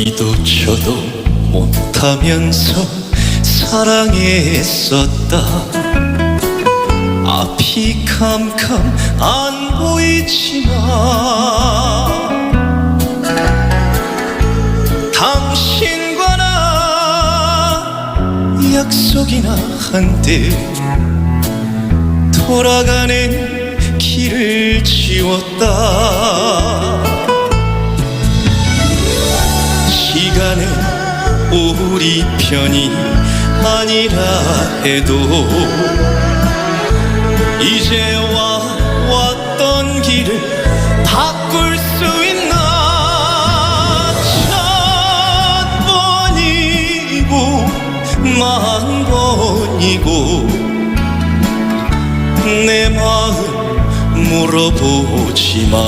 이도 저도 못하면서 사랑했었다. 앞이 캄캄 안 보이지만 당신과 나 약속이나 한듯 돌아가는 길을 지웠다 간은 우리 편이 아니라 해도 이제와 왔던 길을 바꿀 수 있나? 천 번이고 만 번이고 내 마음 물어보지만